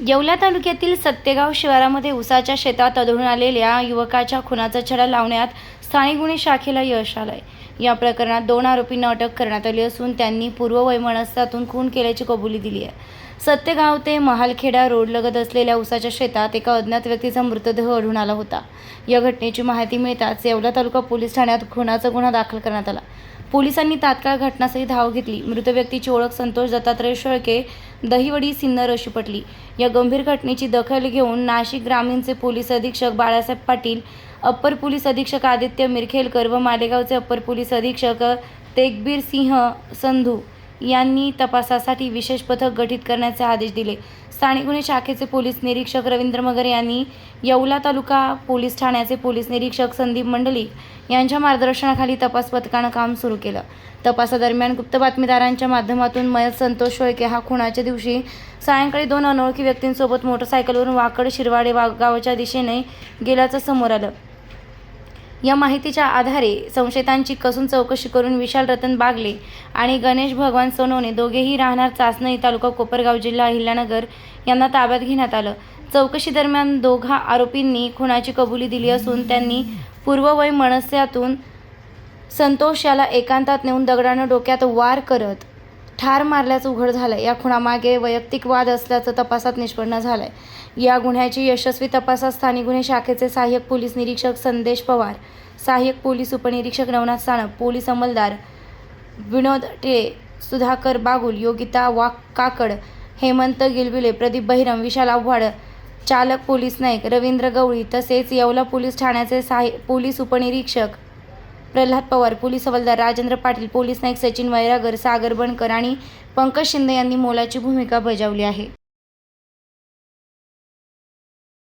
येवला तालुक्यातील सत्तेगाव शिवारामध्ये उसाच्या शेतात आढळून आलेल्या युवकाच्या खुनाचा छडा लावण्यात स्थानिक गुन्हे शाखेला यश आलंय. या प्रकरणात दोन आरोपींना अटक करण्यात आली असून त्यांनी पूर्ववैमनस्यातून खून केल्याची कबुली दिली आहे. सत्तेगाव ते महालखेडा रोड लगत असलेल्या उसाच्या शेतात एका अज्ञात व्यक्तीचा मृतदेह आढळून आला होता. या घटनेची माहिती मिळताच येवला तालुका पोलीस ठाण्यात खुनाचा गुन्हा दाखल करण्यात आला. पोलिसांनी तात्काळ घटनास्थळी धाव घेतली. मृत व्यक्तीची ओळख संतोष दत्तात्रय शेळके दहिवडी सिन्नर अशी पटली. या गंभीर घटनेची दखल घेऊन नाशिक ग्रामीणचे पोलीस अधीक्षक बाळासाहेब पाटील अप्पर पोलीस अधीक्षक आदित्य मिरखेलकर व मालेगावचे अप्पर पोलीस अधीक्षक तेगबीर सिंह संधू यांनी तपासासाठी विशेष पथक गठीत करण्याचे आदेश दिले. स्थानिक गुन्हे शाखेचे पोलीस निरीक्षक रवींद्र मगर यांनी येवला तालुका पोलीस ठाण्याचे पोलीस निरीक्षक संदीप मंडलिक यांच्या मार्गदर्शनाखाली तपास पथकानं काम सुरू केलं. तपासादरम्यान गुप्त बातमीदारांच्या माध्यमातून मयत संतोष शेळके हा खुणाच्या दिवशी सायंकाळी दोन अनोळखी व्यक्तींसोबत मोटरसायकलवरून वाकड शिरवाडे वा गावाच्या दिशेने गेल्याचं समोर आलं. या माहितीच्या आधारे संशयितांची कसून चौकशी करून विशाल रतन बागले आणि गणेश भगवान सोनवणे दोघेही राहणार चाचणी तालुका कोपरगाव जिल्हा अहिल्यानगर यांना ताब्यात घेण्यात आलं. चौकशी दरम्यान दोघा आरोपींनी खुनाची कबुली दिली असून त्यांनी पूर्ववय मनस्यातून संतोष याला एकांतात नेऊन दगडानं डोक्यात वार करत ठार मारल्याचं उघड झालं या खुणामागे वैयक्तिक वाद असल्याचं तपासात निष्पन्न झालंय. या गुन्ह्याची यशस्वी तपासात स्थानिक गुन्हे शाखेचे सहाय्यक पोलीस निरीक्षक संदेश पवार सहाय्यक पोलीस उपनिरीक्षक नवनाथ साणप पोलीस अंमलदार विनोद टिळे सुधाकर बागुल योगिता वाक काकड हेमंत गिलबिले प्रदीप बहिरम विशाल आव्हाड चालक पोलीस नाईक रवींद्र गवळी तसेच येवला पोलीस ठाण्याचे सहाय्य पोलीस उपनिरीक्षक प्रल्हाद पवार पोलीस हवालदार राजेंद्र पाटील पोलीस नाईक सचिन वैरागर सागर बनकर आणि पंकज शिंदे यांनी मोलाची भूमिका बजावली आहे.